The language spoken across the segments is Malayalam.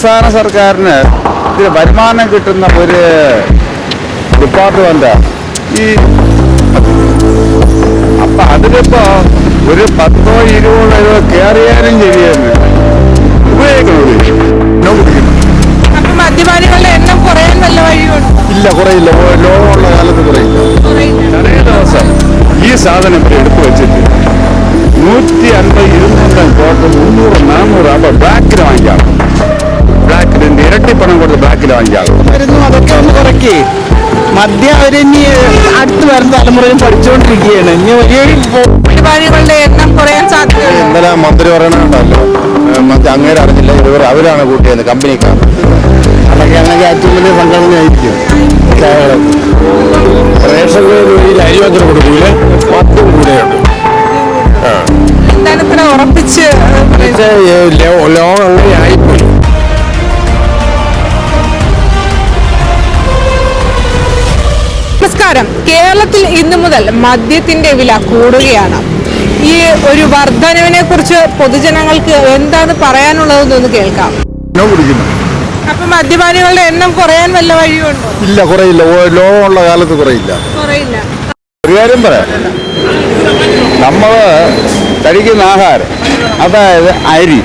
സംസ്ഥാന സർക്കാരിന് ഇതിന് വരുമാനം കിട്ടുന്ന ഒരു ഡിപ്പാർട്ട്മെന്റ് ഈ അപ്പൊ അതിലിപ്പോ ഒരു പത്തോ ഇരുപതോ രൂപ കയറിയാലും ശരിയെന്ന് ഉപയോഗിക്കണോ മദ്യപാനികളുടെ എണ്ണം കുറയാൻ വല്ല വഴിയുണ്ട്? ഇല്ല കുറയില്ല. ലോകമുള്ള കാലത്ത് കുറയില്ല. തലേ ദിവസം ഈ സാധനം എടുത്തു വെച്ചിട്ട് നൂറ്റി അൻപത് ഇരുന്നൂറ് കോട്ട് മുന്നൂറ് നാന്നൂറ് അപ്പൊ ബ്ലാക്കിൽ വാങ്ങിക്കാം. ഇരട്ടി പണം കൊടുത്ത് ബ്ലാക്കിൽ വാങ്ങിക്കാം മരുന്ന് അതൊക്കെ ഒന്ന് കുറയ്ക്കേ. മദ്യം അവരിനി അടുത്ത് വരുന്ന തലമുറയും പഠിച്ചുകൊണ്ടിരിക്കുകയാണ് ഇനി ഒരേ മദ്യപാനികളുടെ എണ്ണം കുറയാൻ സാധ്യതയുണ്ട്. ഇന്നലെ മന്ത്രി പറയണുണ്ടല്ലോ. മറ്റേ അങ്ങേര് അറിഞ്ഞില്ല ഇവർ അവരാണ് കൂട്ടിയത് കമ്പനിക്കാർ അതൊക്കെ ആണെങ്കിൽ ഏറ്റവും വലിയ സംഘടനയായിരിക്കും. റേഷൻ വഴിയിൽ അരി മാത്രം കൊടുക്കൂല? മദ്യം കൂടെയുണ്ട് എന്താണ് ഇത്ര ഉറപ്പിച്ച് നമസ്കാരം. കേരളത്തിൽ ഇന്നു മുതൽ മദ്യത്തിന്റെ വില കൂടുകയാണ്. ഈ ഒരു വർധനവിനെ കുറിച്ച് പൊതുജനങ്ങൾക്ക് എന്താണ് പറയാനുള്ളതെന്നൊന്ന് കേൾക്കാം. എന്നോ കുടിക്കുന്നു. അപ്പൊ മദ്യപാനികളുടെ എണ്ണം കുറയാൻ വല്ല വഴിയുണ്ടോ? ഇല്ല കുറയില്ല. ലോകമുള്ള കാലത്ത് കുറയില്ല. കുറയില്ല. ഒരു കാര്യം പറയാം. നമ്മൾ കഴിക്കുന്ന ആഹാരം അതായത് അരി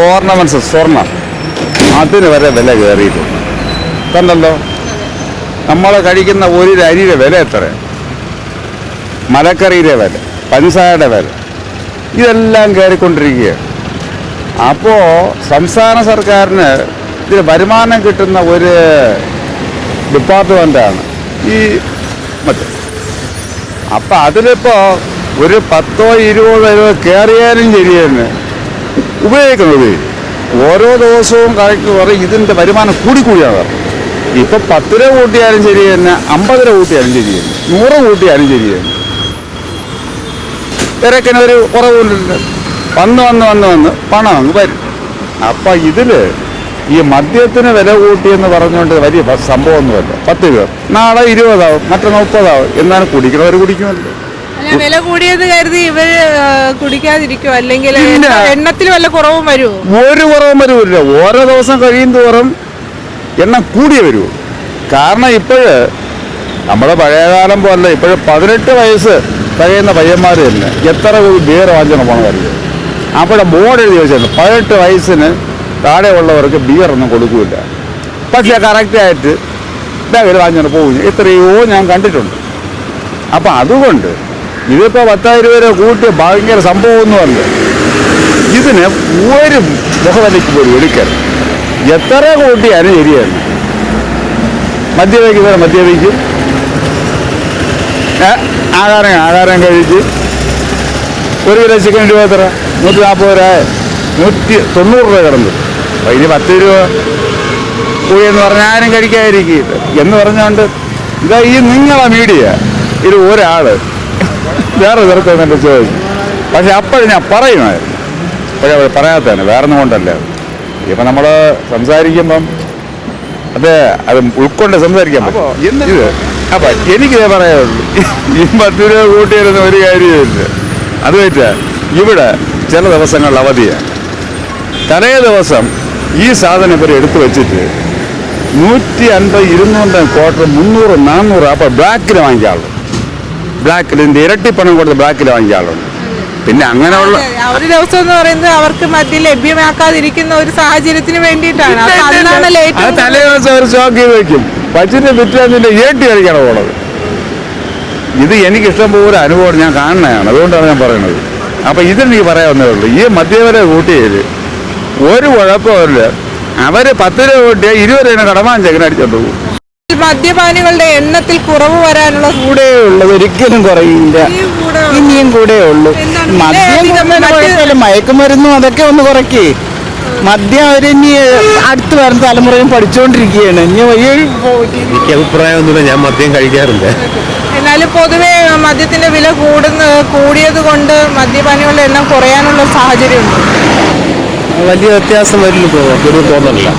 ഓർണമെന്റ്സ് സ്വർണം അതിന് വരെ വില കയറിയിട്ടുണ്ട്. കണ്ടല്ലോ? നമ്മൾ കഴിക്കുന്ന ഒരു അരിയുടെ വില എത്ര മലക്കറിയുടെ വില പഞ്ചസാരയുടെ വില. ഇതെല്ലാം കയറിക്കൊണ്ടിരിക്കുകയാണ് അപ്പോൾ സംസ്ഥാന സർക്കാരിന് ഇതിന് വരുമാനം കിട്ടുന്ന ഒരു ഡിപ്പാർട്ട്മെന്റാണ് ഈ മറ്റേ. അപ്പം അതിലിപ്പോൾ ഒരു പത്തോ ഇരുപതോ ഇരുപതോ കയറിയാലും ശരിയെന്ന് ഉപയോഗിക്കുന്നത്. ഓരോ ദിവസവും കണക്ക് ഇതിന്റെ വരുമാനം കൂടിക്കൂടിയാണ്. ഇപ്പം പത്ത് രൂപ കൂട്ടിയാലും ശരി തന്നെ അമ്പത് രൂപ കൂട്ടിയാലും ശരി തന്നെ. നൂറ് കൂട്ടിയാലും ശരി തന്നെ. തിരക്കിന് ഒരു കുറവുണ്ട് വന്ന് വന്ന് വന്ന് വന്ന് പണം അങ്ങ് വരും. അപ്പം ഇതിൽ ഈ മദ്യത്തിന് വില കൂട്ടിയെന്ന് പറഞ്ഞുകൊണ്ട് വലിയ സംഭവം ഒന്നുമല്ല പത്ത് രൂപ നാളെ ഇരുപതാവും മറ്റേ മുപ്പതാവും. എന്നാലും കുടിക്കണവർ കുടിക്കുമല്ലോ. വില കൂടിയത് കരുതി ഇവർ കുടിക്കാതിരിക്കോ? അല്ലെങ്കിൽ എണ്ണത്തിൽ വല്ല കുറവും വരുമോ ഒരു കുറവും വരില്ല. ഓരോ ദിവസം കഴിയും തോറും എണ്ണം കൂടിയേ വരൂ. കാരണം ഇപ്പോഴ് നമ്മുടെ പഴയകാലം പോലെ ഇപ്പോഴ് പതിനെട്ട് വയസ്സ് തികയുന്ന പയ്യന്മാർ തന്നെ എത്ര ബിയർ വാങ്ങിച്ചോണ്ട് പോകണമായിരുന്നു അവിടെ ബോർഡ് എഴുതി വെച്ചിട്ടുണ്ട് പതിനെട്ട് വയസ്സിന് താഴെയുള്ളവർക്ക് ബിയർ ഒന്നും കൊടുക്കില്ല പക്ഷേ കറക്റ്റായിട്ട് ബാഗിൽ വാങ്ങിച്ചു പോകും എത്രയോ ഞാൻ കണ്ടിട്ടുണ്ട്. അപ്പം അതുകൊണ്ട് ഇതിപ്പോൾ പത്തായിരം രൂപ കൂട്ടി ഭയങ്കര സംഭവമൊന്നുമല്ല ഇതിന് ഒരു മുഖവലിക്ക് പോലും എടുക്കൽ എത്ര കൂട്ടിയാലും ശരിയായിരുന്നു. മദ്യപിക്കുന്നവർ മദ്യപിക്കും. ആഹാരം ആഹാരം കഴിച്ച്. ഒരു കിലോ ചിക്കൻ രൂപ എത്ര? നൂറ്റി നാൽപ്പത് രൂപ. നൂറ്റി തൊണ്ണൂറ് രൂപ കിടന്നു. അപ്പം ഇനി പത്ത് രൂപ പോയി എന്ന് പറഞ്ഞാൽ ആരും കഴിക്കാതിരിക്കില്ല എന്ന് പറഞ്ഞുകൊണ്ട് ഇതാ ഈ നിങ്ങളെ മീഡിയ ഇത് ഒരാൾ വേറെ ചെറുക്കം ചോദിച്ചു പക്ഷെ അപ്പോഴും ഞാൻ പറയുമായിരുന്നു. പക്ഷെ പറയാത്തന്നെ വേറെ ഒന്നും കൊണ്ടല്ല. ഇപ്പം നമ്മൾ സംസാരിക്കുമ്പം അത് അത് ഉൾക്കൊണ്ട് സംസാരിക്കാൻ പറ്റും. അപ്പം എനിക്കിതേ പറയാനുള്ളൂ. ഈ പത്ത് രൂപ കൂട്ടിയിരുന്ന ഒരു കാര്യമില്ല അത് വെച്ചാ ഇവിടെ ചില ദിവസങ്ങളിൽ അവധിയാണ് തലേ ദിവസം ഈ സാധനം ഇവർ എടുത്തു വെച്ചിട്ട് നൂറ്റി അൻപത് ഇരുന്നൂറ് ക്വാർട്ടർ മുന്നൂറ് നാന്നൂറ് അപ്പോൾ ബ്ലാക്കിൽ വാങ്ങിക്കാറുള്ളൂ. ബ്ലാക്കിൽ ഇതിന്റെ ഇരട്ടിപ്പണം കൊടുത്ത് ബ്ലാക്കിൽ വാങ്ങിക്കാറുണ്ട് പിന്നെ അങ്ങനെയുള്ള ഒരു ദിവസം എന്ന് പറയുന്നത് അവർക്ക് മദ്യം ലഭ്യമാക്കാതിരിക്കുന്ന ഒരു സാഹചര്യത്തിന് വേണ്ടിയിട്ടാണ്. തലേ ദിവസം അവർ സ്റ്റോക്ക് ചെയ്ത് വെക്കും. പച്ചിന്റെ പിറ്റേന്നിന്റെ ഏട്ടി കഴിക്കാണ് പോണത്. ഇത് എനിക്ക് ഇഷ്ടം പോലെ അനുഭവം ഞാൻ കാണുന്നതാണ്. അതുകൊണ്ടാണ് ഞാൻ പറയുന്നത്. അപ്പൊ ഇതെനിക്ക് പറയാവുന്നേ ഉള്ളൂ. ഈ മദ്യവരെ കൂട്ടിയത് ഒരു കുഴപ്പമില്ല അവർ പത്ത് രൂപ കൂട്ടിയാൽ ഇരുപത് രൂപ കടമാൻ ചെക്കൻ അടിച്ചോണ്ട് പോകും. മദ്യപാനികളുടെ എണ്ണത്തിൽ കുറവ് വരാനുള്ള കൂടെ ഉള്ളത് ഒരിക്കലും കുറയില്ല. ഇനിയും കൂടെ ഉള്ളു. ഉള്ളൂ. മദ്യം മയക്കുമരുന്നും അതൊക്കെ ഒന്ന് കുറയ്ക്കേ. മദ്യം അവരിനി അടുത്ത് വരുന്ന തലമുറയും പഠിച്ചുകൊണ്ടിരിക്കുകയാണ് ഇനി വലിയ എനിക്ക് അഭിപ്രായമൊന്നുമില്ല ഞാൻ മദ്യം കഴിക്കാറില്ല. എന്നാലും പൊതുവെ മദ്യത്തിന്റെ വില കൂടുന്ന കൂടിയത് കൊണ്ട് മദ്യപാനികളുടെ എണ്ണം കുറയാനുള്ള സാഹചര്യമുണ്ട്. വലിയ വ്യത്യാസം വരില്ല തോന്നുന്നു ഒരു തോന്നലില്ല.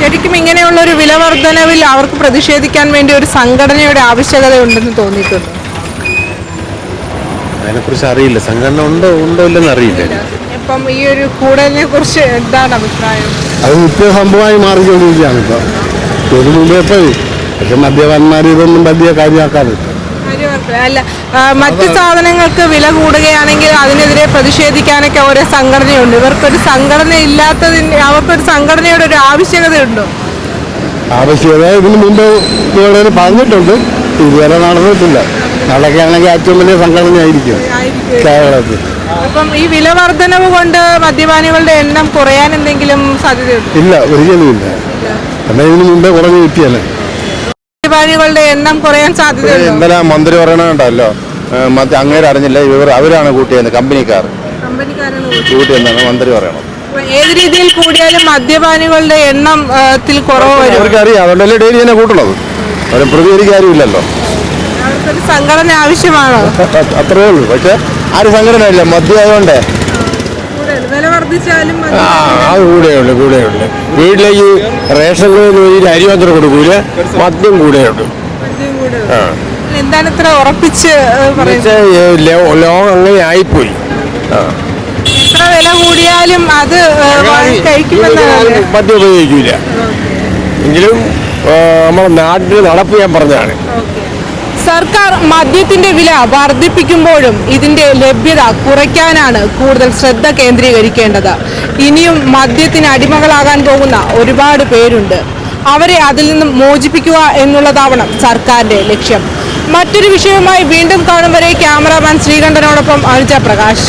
ശരിക്കും ഇങ്ങനെയുള്ള ഒരു വില വർധനവിൽ അവർക്ക് പ്രതിഷേധിക്കാൻ വേണ്ടി ഒരു സംഘടനയുടെ ആവശ്യകത ഉണ്ടെന്ന് തോന്നിയിട്ടുണ്ട്. അതിനെക്കുറിച്ച് അറിയില്ല. സംഘടന ഉണ്ടോ ഉണ്ടോ ഇല്ലെന്ന് അറിയില്ല. ഇപ്പം ഈ ഒരു കൂടലിനെ കുറിച്ച് എന്താണ് അഭിപ്രായം? അത് നിത്യ സംഭവമായി മാറിക്കൊണ്ടിരിക്കുകയാണ് ഇപ്പം. ഇതിനു മുമ്പേ പോയി പക്ഷെ മദ്യപാന്മാർ ഇതൊന്നും വലിയ കാര്യമാക്കാതെ അല്ല മറ്റു സാധനങ്ങൾക്ക് വില കൂടുകയാണെങ്കിൽ അതിനെതിരെ പ്രതിഷേധിക്കാനൊക്കെ ഓരോ സംഘടനയുണ്ട്. ഇവർക്കൊരു സംഘടന ഇല്ലാത്തതിന് അവർക്കൊരു സംഘടനയുടെ ഒരു ആവശ്യകതയുണ്ടോ? ആവശ്യകത ഇതിന് മുമ്പ് ഇവിടെ പറഞ്ഞിട്ടുണ്ട്. ഇതുവരെ നടന്നിട്ടില്ല. നടക്കുകയാണെങ്കിൽ ഏറ്റവും വലിയ സംഘടനയായിരിക്കും കേരളത്തിൽ. അപ്പം ഈ വില വർധനവ് കൊണ്ട് മദ്യപാനികളുടെ എണ്ണം കുറയാൻ എന്തെങ്കിലും സാധ്യതയുണ്ടോ? ഇല്ല ഒരിക്കലും ഇല്ല. എന്നാൽ ഇതിന് മുമ്പേ കുറഞ്ഞു കിട്ടിയല്ലേ? മദ്യപാനികളുടെ എണ്ണം കുറയാൻ സാധ്യതയുണ്ട്? ഇന്നലെ മന്ത്രി പറയണുണ്ടല്ലോ അങ്ങേര് അറിഞ്ഞില്ല ഇവർ അവരാണ് കൂട്ടിയത് കമ്പനിക്കാർ. കൂട്ടിയെന്നാണ് മന്ത്രി പറയണം ഏത് രീതിയിൽ കൂടിയാലും മദ്യപാനികളുടെ എണ്ണത്തിൽ കുറവ് വരും. അവർക്കറിയാം ഡെയിലി തന്നെ കൂട്ടണത് അവരെ പ്രതികരിക്കാരുമില്ലല്ലോ. അവർക്കൊരു സംഘടന ആവശ്യമാണോ? അത്രേ ഉള്ളൂ. പക്ഷെ ആരും സംഘടന ഇല്ല മദ്യ ആയതുകൊണ്ടേ വില വർദ്ധിച്ചാലും ആ അത് കൂടെയുണ്ട് വീട്ടിലേക്ക് റേഷൻ കടയിൽ അരി മാത്രം കൊടുക്കൂല? മദ്യം കൂടെയുണ്ട് എന്താണ് ഇത്ര ഉറപ്പിച്ച് ലോകം അങ്ങനെ ആയിപ്പോയി. ആ. എത്ര വില കൂടിയാലും അത് ആ, മദ്യം ഉപയോഗിക്കില്ല എങ്കിലും നമ്മുടെ നാട്ടിൽ നടപ്പ് ഞാൻ പറഞ്ഞാണ് സർക്കാർ മദ്യത്തിന്റെ വില വർദ്ധിപ്പിക്കുമ്പോഴും ഇതിന്റെ ലഭ്യത കുറയ്ക്കാനാണ് കൂടുതൽ ശ്രദ്ധ കേന്ദ്രീകരിക്കേണ്ടത്. ഇനിയും മദ്യത്തിന് അടിമകളാകാൻ പോകുന്ന ഒരുപാട് പേരുണ്ട്. അവരെ അതിൽ നിന്നും മോചിപ്പിക്കുക എന്നുള്ളതാവണം സർക്കാരിന്റെ ലക്ഷ്യം. മറ്റൊരു വിഷയവുമായി വീണ്ടും കാണും വരെ ക്യാമറാമാൻ ശ്രീകണ്ഠനോടൊപ്പം അനുജ പ്രകാശ്.